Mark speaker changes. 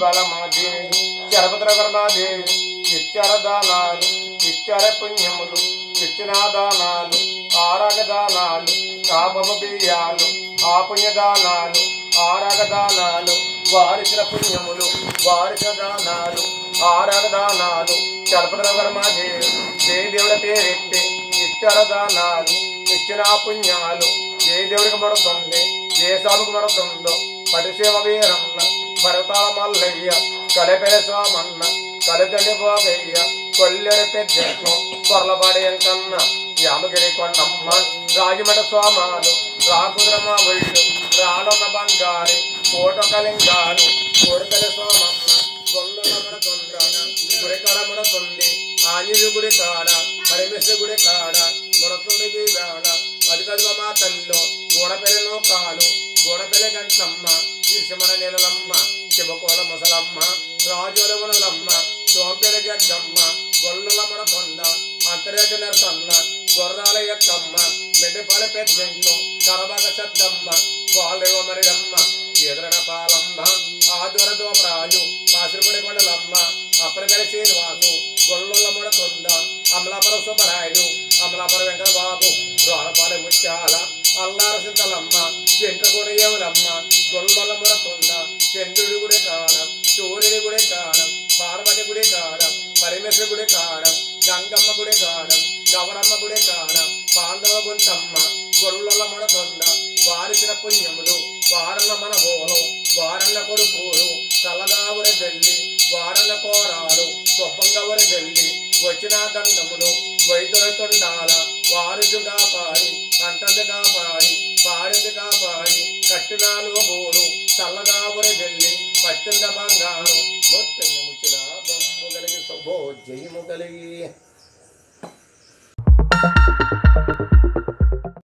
Speaker 1: బలమాదేవి చరపత్రకర్మాదేవి ఇచ్చర దానాలు నిత్యర పుణ్యములు నిత్యనాదానాలు దానాలు ఆరగ పాపము బియ్యాలు ఆ పుణ్యదానాలు ఆరగదానాలు వారిసిన పుణ్యములు వారిసిన దానాలు ఆరగ దానాలు ఏ దేవుడి పేరెత్తి ఇచ్చర దానాలు ఇచ్చిన పుణ్యాలు ఏ దేవుడికి మడుతుంది ఏ సాగుకు మడుతుందో వీరన్న పర్వతాల మల్లయ్య కలపెల స్వామన్న కలతల్లి పోగయ్య కొల్లెర పెద్దెట్టు కొర్లపాడి ఎంకన్న యామగిరి కొండమ్మ రాగిమట స్వామాలు రాకుదురమ్మ ఒళ్ళు రాడన్న బంగారి కోట కలింగాని కోరికల స్వామన్న గొల్లమడ తొందర గురికరముడ తొంది ఆంజలి గుడి కాడ పరమేశ్వర గుడి కాడ ముడతుంది వేళ అదిగదిగో మా తల్లో గోడపెలలో కాలు గోడపెల గంటమ్మ ఈశమన నెలలమ్మ శివకోల ముసలమ్మ రాజుల మునలమ్మ సోంపెల జగ్గమ్మ గొల్లుల మన పొంద అంతరేజ నరసన్న గొర్రాల ఎక్కమ్మ మెడ్డిపాల పెద్దంటు కరబగ సద్దమ్మ వాళ్ళేవ మరిడమ్మ ఎదురడ పాలమ్మ ఆదుర దోపరాజు కాసిరిపడి కొండలమ్మ అప్పనగల శ్రీనివాసు గొల్లుల ముడకొంద అమలాపురం సుబ్బరాయుడు వెంక వెంట్రగూడ ఏవులమ్మ కొండ చంద్రుడి గుడి కాడం సూర్యుడి గుడి కాడం పార్వతి గుడి కాడం పరమేశ్వర గుడి కాడం గంగమ్మ గుడి కాడం గౌరమ్మ గుడి కాడం పాండవ గుంతమ్మ గొల్లుల ముడకొంద వారిసిన పుణ్యములు వారల మన బోలు వారల కొడుకులు చల్లగావురి వెళ్ళి వారల కోరాలు సొప్పంగవరి వెళ్ళి వచ్చిన దండములు వైద్యుల తొండాల ಮುತ್ತಂದ ಬಾಂಗಾಣು ಮುತ್ತಂದ ಮುಚ್ಚಲ ಬೊಮ್ಮಗಳಿಗೆ ಸೊಬೋ ಜೈ ಮೊಗಲಿಗೆ